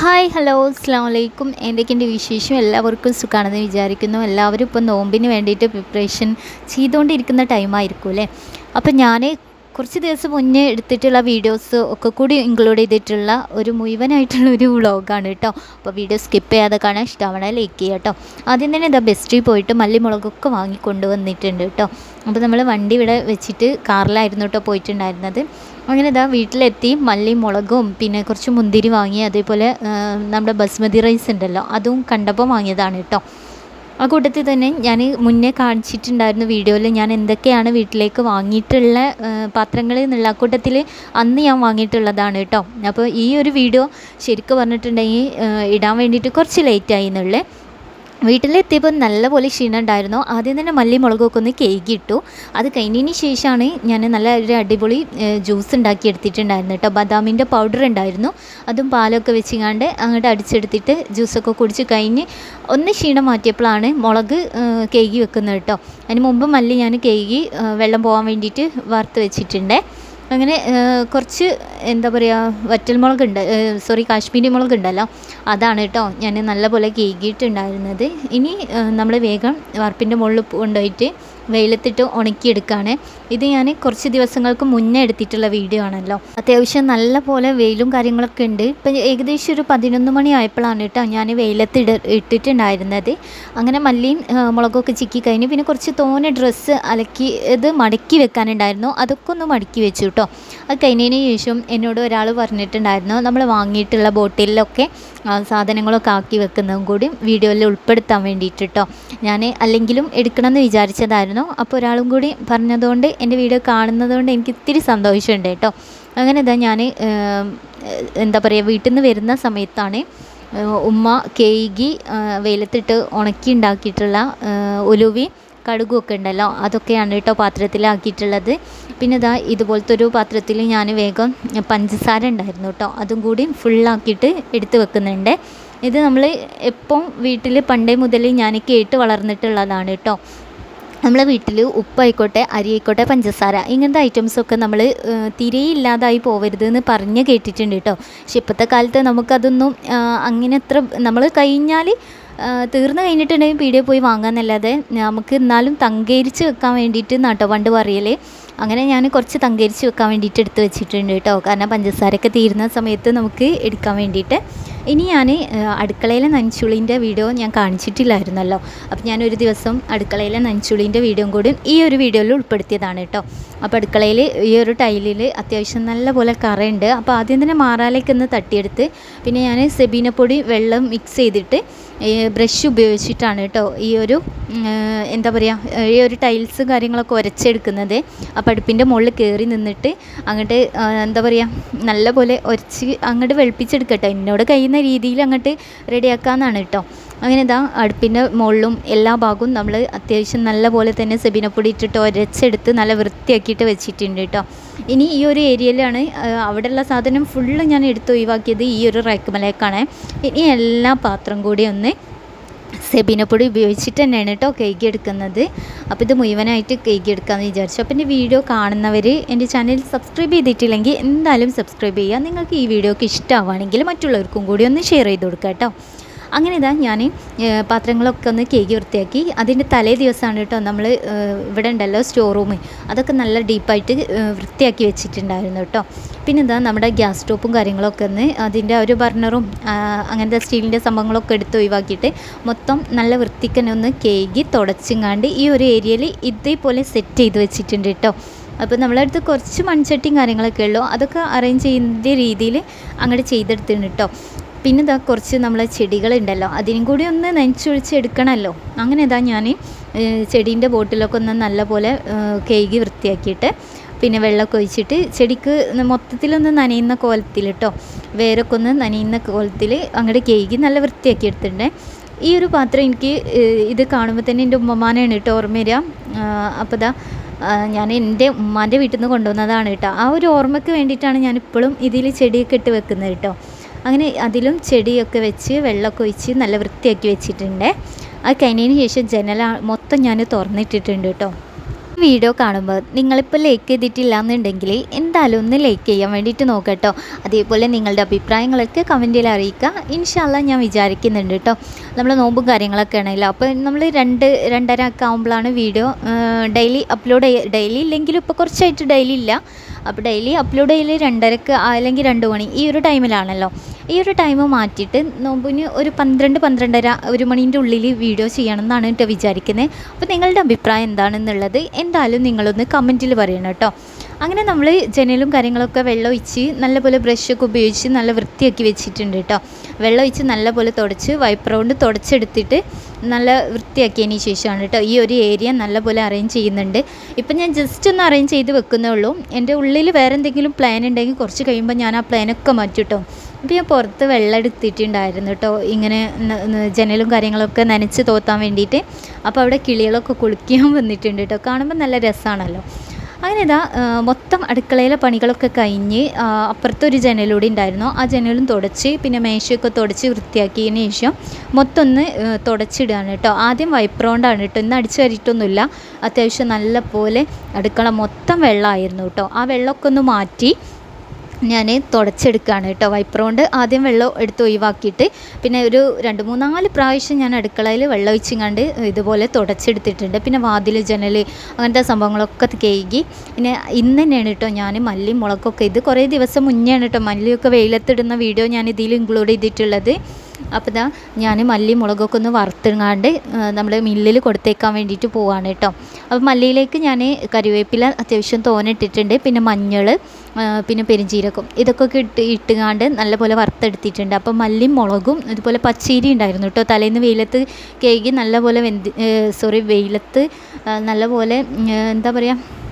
Hi hello അസ്സാം വലൈക്കും എന്തൊക്കെയുണ്ട് വിശേഷം? എല്ലാവർക്കും സുഖമാണെന്ന് വിചാരിക്കുന്നു. എല്ലാവരും ഇപ്പോൾ നോമ്പിന് വേണ്ടിയിട്ട് പ്രിപ്പറേഷൻ ചെയ്തുകൊണ്ടിരിക്കുന്ന ടൈമായിരിക്കും അല്ലേ? അപ്പോൾ ഞാൻ കുറച്ച് ദിവസം മുന്നേ എടുത്തിട്ടുള്ള വീഡിയോസ് ഒക്കെ കൂടി ഇൻക്ലൂഡ് ചെയ്തിട്ടുള്ള ഒരു മുഴുവനായിട്ടുള്ള ഒരു വ്ളോഗാണ് കേട്ടോ അപ്പോൾ വീഡിയോ സ്കിപ്പ് ചെയ്യാതെ കാണാൻ ഇഷ്ടമാണ് ലൈക്ക് ചെയ്യുക കേട്ടോ ആദ്യം തന്നെ ഇതാ ബെസ്റ്റിൽ പോയിട്ട് മല്ലിമുളകൊക്കെ വാങ്ങി കൊണ്ടുവന്നിട്ടുണ്ട് കേട്ടോ അപ്പോൾ നമ്മൾ വണ്ടി ഇവിടെ വെച്ചിട്ട് കാറിലായിരുന്നു കേട്ടോ പോയിട്ടുണ്ടായിരുന്നത്. അങ്ങനെ ഇതാ വീട്ടിലെത്തി മല്ലി മുളകും പിന്നെ കുറച്ച് മുന്തിരി വാങ്ങി അതേപോലെ നമ്മുടെ ബസ്മതി റൈസ് ഉണ്ടല്ലോ അതും കണ്ടപ്പോൾ വാങ്ങിയതാണ് കേട്ടോ ആ കൂട്ടത്തിൽ തന്നെ ഞാൻ മുന്നേ കാണിച്ചിട്ടുണ്ടായിരുന്നു വീഡിയോയിൽ ഞാൻ എന്തൊക്കെയാണ് വീട്ടിലേക്ക് വാങ്ങിയിട്ടുള്ള പാത്രങ്ങൾ എന്നുള്ള ആ കൂട്ടത്തിൽ അന്ന് ഞാൻ വാങ്ങിയിട്ടുള്ളതാണ് കേട്ടോ. അപ്പോൾ ഈ ഒരു വീഡിയോ ശരിക്കും പറഞ്ഞിട്ടുണ്ടെങ്കിൽ ഇടാൻ വേണ്ടിയിട്ട് കുറച്ച് ലേറ്റായി എന്നുള്ളേ. വീട്ടിലെത്തിയപ്പോൾ നല്ലപോലെ ക്ഷീണം ഉണ്ടായിരുന്നു ആദ്യം തന്നെ മല്ലി മുളകൊക്കെ ഒന്ന് കേക്കിട്ടു അത് കഴിഞ്ഞതിന് ശേഷമാണ് ഞാൻ നല്ല ഒരു അടിപൊളി ജ്യൂസ് ഉണ്ടാക്കി എടുത്തിട്ടുണ്ടായിരുന്നു കേട്ടോ. ബദാമിന്റെ പൗഡർ ഉണ്ടായിരുന്നു. അതും പാലൊക്കെ വെച്ചിങ്ങാണ്ട് അങ്ങോട്ട് അടിച്ചെടുത്തിട്ട് ജ്യൂസൊക്കെ കുടിച്ച് കഴിഞ്ഞ് ഒന്ന് ക്ഷീണം മാറ്റിയപ്പോഴാണ് മുളക് കേകി വെക്കുന്നത് കേട്ടോ. അതിന് മുമ്പ് മല്ലി ഞാൻ കേകി വെള്ളം പോകാൻ വേണ്ടിയിട്ട് വറുത്ത് വെച്ചിട്ടുണ്ട്. അങ്ങനെ കുറച്ച് എന്താ പറയുക വറ്റൽ മുളകുണ്ട് സോറി കാശ്മീരി മുളക് ഉണ്ടല്ലോ അതാണ് കേട്ടോ ഞാൻ നല്ലപോലെ കേകിയിട്ടുണ്ടായിരുന്നത്. ഇനി നമ്മൾ വേഗം വാർപ്പിന്റെ മുകളിൽ കൊണ്ടുപോയിട്ട് വെയിലത്തിട്ട് ഉണക്കിയെടുക്കുകയാണ് ഇത് ഞാൻ കുറച്ച് ദിവസങ്ങൾക്ക് മുന്നേ എടുത്തിട്ടുള്ള വീഡിയോ ആണല്ലോ. അത്യാവശ്യം നല്ല പോലെ വെയിലും കാര്യങ്ങളൊക്കെ ഉണ്ട്. ഇപ്പം ഏകദേശം ഒരു പതിനൊന്ന് മണി ആയപ്പോഴാണ് കേട്ടോ ഞാൻ വെയിലത്ത് ഇട ഇട്ടിട്ടുണ്ടായിരുന്നത്. അങ്ങനെ മല്ലിയും മുളകൊക്കെ ചിക്കി കഴിഞ്ഞ് പിന്നെ കുറച്ച് തോനെ ഡ്രസ്സ് അലക്കി ഇത് മടക്കി വെക്കാനുണ്ടായിരുന്നു. അതൊക്കെ ഒന്ന് മടക്കി വെച്ചു കേട്ടോ. അത് കഴിഞ്ഞതിന് ശേഷം എന്നോട് ഒരാൾ പറഞ്ഞിട്ടുണ്ടായിരുന്നു നമ്മൾ വാങ്ങിയിട്ടുള്ള ബോട്ടിലൊക്കെ സാധനങ്ങളൊക്കെ ആക്കി വെക്കുന്നതും കൂടി വീഡിയോയിൽ ഉൾപ്പെടുത്താൻ വേണ്ടിയിട്ട് കേട്ടോ. ഞാൻ അല്ലെങ്കിലും എടുക്കണമെന്ന് വിചാരിച്ചതായിരുന്നു. അപ്പോൾ ഒരാളും കൂടി പറഞ്ഞതുകൊണ്ട് എന്റെ വീഡിയോ കാണുന്നതുകൊണ്ട് എനിക്ക് ഇത്തിരി സന്തോഷമുണ്ട് കേട്ടോ. അങ്ങനെ ഇതാ ഞാൻ എന്താ പറയുക വീട്ടിൽ നിന്ന് വരുന്ന സമയത്താണ് ഉമ്മ കേകി വെയിലത്തിട്ട് ഉണക്കി ഉണ്ടാക്കിയിട്ടുള്ള ഉലുവി കടുകൊക്കെ ഉണ്ടല്ലോ അതൊക്കെയാണ് കേട്ടോ പാത്രത്തിലാക്കിയിട്ടുള്ളത്. പിന്നെ ഇതാ ഇതുപോലത്തെ ഒരു പാത്രത്തിൽ ഞാൻ വേഗം പഞ്ചസാര ഉണ്ടായിരുന്നു കേട്ടോ അതും കൂടി ഫുള്ളാക്കിയിട്ട് എടുത്ത് വെക്കുന്നുണ്ട്. ഇത് നമ്മൾ എപ്പം വീട്ടിൽ പണ്ടേ മുതൽ ഞാൻ കേട്ട് വളർന്നിട്ടുള്ളതാണ് കേട്ടോ. നമ്മളെ വീട്ടിൽ ഉപ്പായിക്കോട്ടെ അരി ആയിക്കോട്ടെ പഞ്ചസാര ഇങ്ങനത്തെ ഐറ്റംസൊക്കെ നമ്മൾ തീരെ ഇല്ലാതായി പോവരുത് എന്ന് പറഞ്ഞ് കേട്ടിട്ടുണ്ട് കേട്ടോ പക്ഷെ ഇപ്പോഴത്തെ കാലത്ത് നമുക്കതൊന്നും അങ്ങനെ അത്ര നമ്മൾ കഴിഞ്ഞാൽ തീർന്നു കഴിഞ്ഞിട്ടുണ്ടെങ്കിൽ പീടിയെ പോയി വാങ്ങാമെന്നല്ലാതെ നമുക്ക് എന്നാലും തങ്കേരിച്ച് വെക്കാൻ വേണ്ടിയിട്ട് നാട്ടോ പണ്ട് പറയൽ അങ്ങനെ ഞാൻ കുറച്ച് തങ്കേരിച്ച് വെക്കാൻ വേണ്ടിയിട്ട് എടുത്ത് വെച്ചിട്ടുണ്ട് കേട്ടോ കാരണം പഞ്ചസാരയൊക്കെ തീരുന്ന സമയത്ത് നമുക്ക് എടുക്കാൻ വേണ്ടിയിട്ട്. ഇനി ഞാൻ അടുക്കളയിലെ നനച്ചുള്ളിന്റെ വീഡിയോ ഞാൻ കാണിച്ചിട്ടില്ലായിരുന്നല്ലോ. അപ്പോൾ ഞാനൊരു ദിവസം അടുക്കളയിലെ നനച്ചുള്ളിന്റെ വീഡിയോയും കൂടി ഈ ഒരു വീഡിയോയിൽ ഉൾപ്പെടുത്തിയതാണ് കേട്ടോ. അപ്പോൾ അടുക്കളയിൽ ഈ ഒരു ടൈലിൽ അത്യാവശ്യം നല്ല പോലെ കറയുണ്ട്. അപ്പോൾ ആദ്യം തന്നെ മാറാലേക്ക് ഒന്ന് തട്ടിയെടുത്ത് പിന്നെ ഞാൻ സെബീനപ്പൊടി വെള്ളം മിക്സ് ചെയ്തിട്ട് ബ്രഷ് ഉപയോഗിച്ചിട്ടാണ് കേട്ടോ ഈ ഒരു എന്താ പറയുക ഈ ഒരു ടൈൽസ് കാര്യങ്ങളൊക്കെ ഉരച്ചെടുക്കുന്നത് അപ്പോൾ അടുപ്പിന്റെ മുകളിൽ കയറി നിന്നിട്ട് അങ്ങോട്ട് എന്താ പറയുക നല്ല പോലെ ഉരച്ച് അങ്ങോട്ട് വെളുപ്പിച്ചെടുക്കട്ടെ. എന്നോട് കഴിയുന്ന രീതിയിൽ അങ്ങോട്ട് റെഡിയാക്കാമെന്നാണ് കേട്ടോ അങ്ങനെ ഇതാ അടുപ്പിന്റെ മുകളിലും എല്ലാ ഭാഗവും നമ്മൾ അത്യാവശ്യം നല്ല പോലെ തന്നെ സെബിനപ്പൊടി ഇട്ടിട്ട് ഉരച്ചെടുത്ത് നല്ല വൃത്തിയാക്കിയിട്ട് വെച്ചിട്ടുണ്ട് കേട്ടോ ഇനി ഈ ഒരു ഏരിയയിലാണ് അവിടെയുള്ള സാധനം ഫുള്ള് ഞാൻ എടുത്ത് ഒഴിവാക്കിയത് ഈ ഒരു റാക്കുമലേക്കാണ് ഇനി എല്ലാ പാത്രം കൂടി ഒന്ന് സെബിനപ്പൊടി ഉപയോഗിച്ചിട്ട് തന്നെയാണ് കേട്ടോ കേക്ക് എടുക്കുന്നത്. അപ്പോൾ ഇത് മുഴുവനായിട്ട് കേക്ക് എടുക്കാമെന്ന് വിചാരിച്ചു. അപ്പോൾ എന്റെ വീഡിയോ കാണുന്നവർ എന്റെ ചാനൽ സബ്സ്ക്രൈബ് ചെയ്തിട്ടില്ലെങ്കിൽ എന്തായാലും സബ്സ്ക്രൈബ് ചെയ്യുക. നിങ്ങൾക്ക് ഈ വീഡിയോക്ക് ഇഷ്ടമാവുകയാണെങ്കിൽ മറ്റുള്ളവർക്കും കൂടി ഒന്ന് ഷെയർ ചെയ്ത് കൊടുക്കുക കേട്ടോ. അങ്ങനെ ഇതാ ഞാൻ പാത്രങ്ങളൊക്കെ ഒന്ന് കേക്ക് വൃത്തിയാക്കി. അതിന്റെ തലേ ദിവസമാണ് കേട്ടോ നമ്മൾ ഇവിടെ ഉണ്ടല്ലോ സ്റ്റോർ റൂം അതൊക്കെ നല്ല ഡീപ്പായിട്ട് വൃത്തിയാക്കി വെച്ചിട്ടുണ്ടായിരുന്നു കേട്ടോ. പിന്നെ എന്താ നമ്മുടെ ഗ്യാസ് സ്റ്റോപ്പും കാര്യങ്ങളൊക്കെ ഒന്ന് അതിന്റെ ഒരു ബർണറും അങ്ങനത്തെ സ്റ്റീലിന്റെ സംഭവങ്ങളൊക്കെ എടുത്ത് ഒഴിവാക്കിയിട്ട് മൊത്തം നല്ല വൃത്തിക്കനെ ഒന്ന് കേകി തുടച്ചുങ്ങാണ്ട് ഈ ഒരു ഏരിയയിൽ ഇതേപോലെ സെറ്റ് ചെയ്ത് വെച്ചിട്ടുണ്ട് കേട്ടോ. അപ്പോൾ നമ്മളടുത്ത് കുറച്ച് മൺചട്ടിയും കാര്യങ്ങളൊക്കെ ഉള്ളൂ. അതൊക്കെ അറേഞ്ച് ചെയ്യുന്ന രീതിയിൽ അങ്ങോട്ട് ചെയ്തെടുത്തിട്ടുണ്ട് കേട്ടോ. പിന്നെ ഇതാ കുറച്ച് നമ്മളെ ചെടികളുണ്ടല്ലോ അതിനും കൂടി ഒന്ന് നനച്ചൊഴിച്ച് എടുക്കണമല്ലോ അങ്ങനെ ഇതാ ഞാൻ ചെടീന്റെ ബോട്ടിലൊക്കെ ഒന്ന് നല്ലപോലെ കേകി വൃത്തിയാക്കിയിട്ട് പിന്നെ വെള്ളമൊക്കെ ഒഴിച്ചിട്ട് ചെടിക്ക് മൊത്തത്തിലൊന്ന് നനയുന്ന കോലത്തിൽ കേട്ടോ വേരൊക്കെ ഒന്ന് നനയുന്ന കോലത്തിൽ അങ്ങോട്ട് കേകി നല്ല വൃത്തിയാക്കി എടുത്തിട്ടുണ്ട് ഈ ഒരു പാത്രം എനിക്ക് ഇത് കാണുമ്പോൾ തന്നെ എന്റെ ഉമ്മമാനാണ് കേട്ടോ ഓർമ്മ വരിക. അപ്പോൾ ഇതാ ഞാൻ എന്റെ ഉമ്മാന്റെ വീട്ടിൽ നിന്ന് കൊണ്ടുവന്നതാണ് കേട്ടോ ആ ഒരു ഓർമ്മയ്ക്ക് വേണ്ടിയിട്ടാണ് ഞാൻ ഇപ്പോഴും ഇതിൽ ചെടിയൊക്കെ ഇട്ട് വെക്കുന്നത് കേട്ടോ അങ്ങനെ അതിലും ചെടിയൊക്കെ വെച്ച് വെള്ളമൊക്കെ ഒഴിച്ച് നല്ല വൃത്തിയാക്കി വെച്ചിട്ടുണ്ട്. അത് കഴിഞ്ഞതിന് ശേഷം ജനല മൊത്തം ഞാൻ തുറന്നിട്ടിട്ടുണ്ട് കേട്ടോ. വീഡിയോ കാണുമ്പോൾ നിങ്ങളിപ്പോൾ ലൈക്ക് ചെയ്തിട്ടില്ല എന്നുണ്ടെങ്കിൽ എന്തായാലും ഒന്ന് ലൈക്ക് ചെയ്യാൻ വേണ്ടിയിട്ട് നോക്കട്ടോ അതേപോലെ നിങ്ങളുടെ അഭിപ്രായങ്ങളൊക്കെ കമന്റിൽ അറിയിക്കുക. ഇൻഷാല്ല ഞാൻ വിചാരിക്കുന്നുണ്ട് കേട്ടോ. നമ്മൾ നോമ്പും കാര്യങ്ങളൊക്കെ ആണെങ്കിലും അപ്പോൾ നമ്മൾ രണ്ട് രണ്ടര ഒക്കെ ആകുമ്പോഴാണ് വീഡിയോ ഡെയിലി അപ്ലോഡ് ചെയ്യുക ഡെയിലി ഇല്ലെങ്കിലും ഇപ്പോൾ കുറച്ചായിട്ട് ഡെയിലി ഇല്ല. അപ്പോൾ ഡെയിലി അപ്ലോഡ് ചെയ്യൽ രണ്ടരക്ക് അല്ലെങ്കിൽ രണ്ട് മണി ഈ ഒരു ടൈമിലാണല്ലോ ഈ ഒരു ടൈം മാറ്റിയിട്ട് നോമ്പിന് ഒരു പന്ത്രണ്ട് പന്ത്രണ്ടര ഒരു മണീന്റെ ഉള്ളിൽ വീഡിയോ ചെയ്യണം എന്നാണ് കേട്ടോ വിചാരിക്കുന്നത് അപ്പോൾ നിങ്ങളുടെ അഭിപ്രായം എന്താണെന്നുള്ളത് എന്തായാലും നിങ്ങളൊന്ന് കമന്റിൽ പറയണം കേട്ടോ അങ്ങനെ നമ്മൾ ജനലും കാര്യങ്ങളൊക്കെ വെള്ളം ഒഴിച്ച് നല്ലപോലെ ബ്രഷൊക്കെ ഉപയോഗിച്ച് നല്ല വൃത്തിയാക്കി വെച്ചിട്ടുണ്ട് കേട്ടോ വെള്ളം ഒഴിച്ച് നല്ലപോലെ തുടച്ച് വൈപ്പർ കൊണ്ട് തുടച്ചെടുത്തിട്ട് നല്ല വൃത്തിയാക്കിയതിന് ശേഷമാണ് കേട്ടോ ഈ ഒരു ഏരിയ നല്ലപോലെ അറേഞ്ച് ചെയ്യുന്നുണ്ട്. ഇപ്പം ഞാൻ ജസ്റ്റ് ഒന്ന് അറേഞ്ച് ചെയ്ത് വെക്കുന്നേ ഉള്ളൂ. എന്റെ ഉള്ളിൽ വേറെ എന്തെങ്കിലും പ്ലാൻ ഉണ്ടെങ്കിൽ കുറച്ച് കഴിയുമ്പോൾ ഞാൻ ആ പ്ലാനൊക്കെ മാറ്റും കേട്ടോ അപ്പോൾ ഞാൻ പുറത്ത് വെള്ളം എടുത്തിട്ടുണ്ടായിരുന്നു കേട്ടോ ഇങ്ങനെ ജനലും കാര്യങ്ങളൊക്കെ നനച്ച് തോത്താൻ വേണ്ടിയിട്ട്. അപ്പോൾ അവിടെ കിളികളൊക്കെ കുളിക്കാൻ വന്നിട്ടുണ്ട് കേട്ടോ കാണുമ്പോൾ നല്ല രസമാണല്ലോ അങ്ങനെ ഇതാ മൊത്തം അടുക്കളയിലെ പണികളൊക്കെ കഴിഞ്ഞ് അപ്പുറത്തൊരു ജനലൂടെ ഉണ്ടായിരുന്നു. ആ ജനലും തുടച്ച് പിന്നെ മേശയൊക്കെ തുടച്ച് വൃത്തിയാക്കിയതിന് ശേഷം മൊത്തം ഒന്ന് തുടച്ചിടുകയാണ് കേട്ടോ. ആദ്യം വൈപ്രോണ്ടാണ് കേട്ടോ. ഇന്ന് അടിച്ചു വരിട്ടൊന്നുമില്ല അത്യാവശ്യം നല്ല പോലെ അടുക്കള മൊത്തം വെള്ളമായിരുന്നു കേട്ടോ. ആ വെള്ളമൊക്കെ ഒന്ന് മാറ്റി ഞാൻ തുടച്ചെടുക്കുകയാണ് കേട്ടോ. വൈപ്പർ കൊണ്ട് ആദ്യം വെള്ളം എടുത്ത് ഒഴിവാക്കിയിട്ട് പിന്നെ ഒരു രണ്ട് മൂന്നാൽ പ്രാവശ്യം ഞാൻ അടുക്കളയിൽ വെള്ളം ഒഴിച്ചിങ്ങാണ്ട് ഇതുപോലെ തുടച്ചെടുത്തിട്ടുണ്ട്. പിന്നെ വാതിൽ ജനൽ അങ്ങനത്തെ സംഭവങ്ങളൊക്കെ കേകി പിന്നെ ഇന്ന് തന്നെയാണ് കേട്ടോ ഞാൻ മല്ലി മുളകൊക്കെ ഇത് കുറേ ദിവസം മുന്നെയാണ് കേട്ടോ മല്ലിയൊക്കെ വെയിലത്തിടുന്ന വീഡിയോ ഞാൻ ഇതിൽ ഇൻക്ലൂഡ് ചെയ്തിട്ടുള്ളത്. അപ്പോൾ ഇതാ ഞാൻ മല്ലി മുളകൊക്കെ ഒന്ന് വറുത്തിങ്ങാണ്ട് നമ്മൾ മില്ലിൽ കൊടുത്തേക്കാൻ വേണ്ടിയിട്ട് പോവാണ് കേട്ടോ. അപ്പോൾ മല്ലിയിലേക്ക് ഞാൻ കറിവേപ്പില അത്യാവശ്യം തോനിട്ടിട്ടുണ്ട് പിന്നെ മഞ്ഞൾ പിന്നെ പെരിഞ്ചീരകം ഇതൊക്കെ ഇട്ട് ഇട്ടുകാണ്ട് നല്ലപോലെ വറുത്തെടുത്തിട്ടുണ്ട്. അപ്പോൾ മല്ലിയും മുളകും ഇതുപോലെ പച്ചീരി ഉണ്ടായിരുന്നു കേട്ടോ. തലേന്ന് വെയിലത്ത് കേകി നല്ലപോലെ വെന്തി സോറി വെയിലത്ത് നല്ലപോലെ എന്താ പറയുക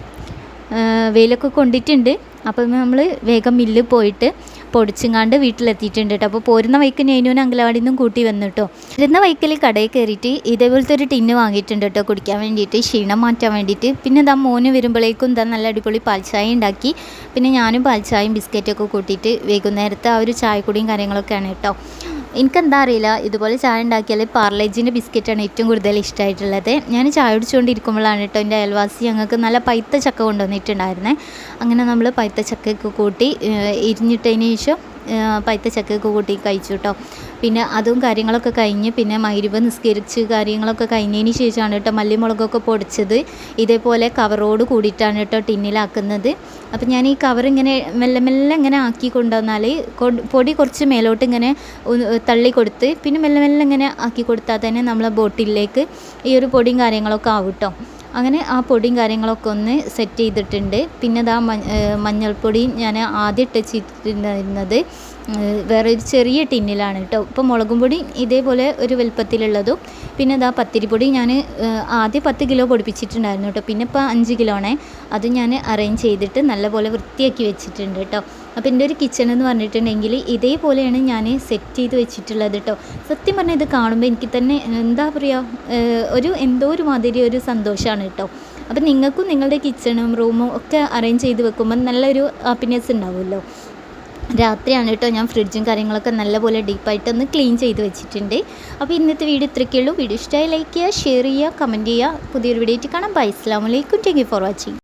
വെയിലൊക്കെ കൊണ്ടിട്ടുണ്ട്. അപ്പോൾ നമ്മൾ വേഗം മില്ലിൽ പോയിട്ട് പൊടിച്ചുങ്ങാണ്ട് വീട്ടിലെത്തിയിട്ടുണ്ട് കേട്ടോ. അപ്പോൾ പോരുന്ന വൈക്ക് നേനൂന് അങ്കലവാടിയിൽ നിന്നും കൂട്ടി വന്നു കേട്ടോ. വരുന്ന വൈക്കിൽ കടയിൽ കയറിയിട്ട് ഇതേപോലത്തെ ഒരു ടിന്ന് വാങ്ങിയിട്ടുണ്ട് കേട്ടോ കുടിക്കാൻ വേണ്ടിയിട്ട് ക്ഷീണം മാറ്റാൻ വേണ്ടിയിട്ട്. പിന്നെ ഇതാ മോന് വരുമ്പോഴേക്കും എന്താ നല്ല അടിപൊളി പാൽച്ചായ ഉണ്ടാക്കി. പിന്നെ ഞാനും പാൽച്ചായയും ബിസ്ക്കറ്റൊക്കെ കൂട്ടിയിട്ട് വൈകുന്നേരത്തെ ആ ഒരു ചായക്കുടിയും കാര്യങ്ങളൊക്കെയാണ് കേട്ടോ. എനിക്കെന്താ അറിയില്ല ഇതുപോലെ ചായ ഉണ്ടാക്കിയാൽ പാർലേജിന്റെ ബിസ്ക്കറ്റാണ് ഏറ്റവും കൂടുതൽ ഇഷ്ടമായിട്ടുള്ളത്. ഞാൻ ചായ കുടിച്ചുകൊണ്ടിരിക്കുമ്പോഴാണ് കേട്ടോ എന്റെ അയൽവാസി ഞങ്ങൾക്ക് നല്ല പൈത്ത ചക്ക കൊണ്ടുവന്നിട്ടുണ്ടായിരുന്നേ. അങ്ങനെ നമ്മൾ പൈത്ത ചക്കയൊക്കെ കൂട്ടി ഇരിഞ്ഞിട്ടതിന് ശേഷം പൈത്ത ചക്കയൊക്കെ കൂട്ടി കഴിച്ചു കേട്ടോ. പിന്നെ അതും കാര്യങ്ങളൊക്കെ കഴിഞ്ഞ് പിന്നെ മൈരുവ നിസ്കരിച്ച് കാര്യങ്ങളൊക്കെ കഴിഞ്ഞതിന് ശേഷമാണ് കേട്ടോ മല്ലിമുളകൊക്കെ പൊടിച്ചത്. ഇതേപോലെ കവറോട് കൂടിയിട്ടാണ് കേട്ടോ ടിന്നിലാക്കുന്നത്. അപ്പം ഞാൻ ഈ കവർ ഇങ്ങനെ മെല്ലെ മെല്ലെ ഇങ്ങനെ ആക്കി കൊണ്ടുവന്നാൽ പൊടി കുറച്ച് മേലോട്ട് ഇങ്ങനെ തള്ളി കൊടുത്ത് പിന്നെ മെല്ലെ മെല്ലെ ഇങ്ങനെ ആക്കി കൊടുത്താൽ തന്നെ നമ്മളെ ബോട്ടിലേക്ക് ഈ ഒരു പൊടിയും കാര്യങ്ങളൊക്കെ ആവും കേട്ടോ. അങ്ങനെ ആ പൊടിയും കാര്യങ്ങളൊക്കെ ഒന്ന് സെറ്റ് ചെയ്തിട്ടുണ്ട്. പിന്നെ ഇതാ മഞ്ഞൾപ്പൊടി ഞാൻ ആദ്യം ഇട്ട് വെച്ചിട്ടുണ്ടായിരുന്നത്. വേറെ ഒരു ചെറിയ ടിന്നിലാണ് കേട്ടോ. ഇപ്പോൾ മുളകും പൊടി ഇതേപോലെ ഒരു വലുപ്പത്തിലുള്ളതും. പിന്നെ ഇതാ പത്തിരിപ്പൊടി ഞാൻ ആദ്യം പത്ത് കിലോ പൊടിപ്പിച്ചിട്ടുണ്ടായിരുന്നു കേട്ടോ. പിന്നെ ഇപ്പോൾ അഞ്ച് കിലോണേ. അത് ഞാൻ അറേഞ്ച് ചെയ്തിട്ട് നല്ലപോലെ വൃത്തിയാക്കി വെച്ചിട്ടുണ്ട് കേട്ടോ. അപ്പോൾ എന്റെ ഒരു കിച്ചൺ എന്ന് പറഞ്ഞിട്ടുണ്ടെങ്കിൽ ഇതേപോലെയാണ് ഞാൻ സെറ്റ് ചെയ്ത് വെച്ചിട്ടുള്ളത് കേട്ടോ. സത്യം പറഞ്ഞാൽ ഇത് കാണുമ്പോൾ എനിക്ക് തന്നെ എന്താ പറയുക ഒരു എന്തോ ഒരു മാതിരി ഒരു സന്തോഷമാണ് കേട്ടോ. അപ്പോൾ നിങ്ങൾക്കും നിങ്ങളുടെ കിച്ചണും റൂമും ഒക്കെ അറേഞ്ച് ചെയ്ത് വെക്കുമ്പോൾ നല്ലൊരു ഹാപ്പിനെസ് ഉണ്ടാവുമല്ലോ. രാത്രിയാണ് കേട്ടോ ഞാൻ ഫ്രിഡ്ജും കാര്യങ്ങളൊക്കെ നല്ലപോലെ ഡീപ്പായിട്ടൊന്ന് ക്ലീൻ ചെയ്ത് വെച്ചിട്ടുണ്ട്. അപ്പോൾ ഇന്നത്തെ വീഡിയോ ഇത്രയൊക്കെയുള്ളൂ വീഡിയോ ഇഷ്ടമായി ലൈക്ക് ചെയ്യുക ഷെയർ ചെയ്യുക കമന്റ് ചെയ്യുക. പുതിയൊരു വീഡിയോ ആയിട്ട് കാണാം. ബൈ. അസ്ലാമലൈക്കും താങ്ക് യു ഫോർ വാച്ചിങ്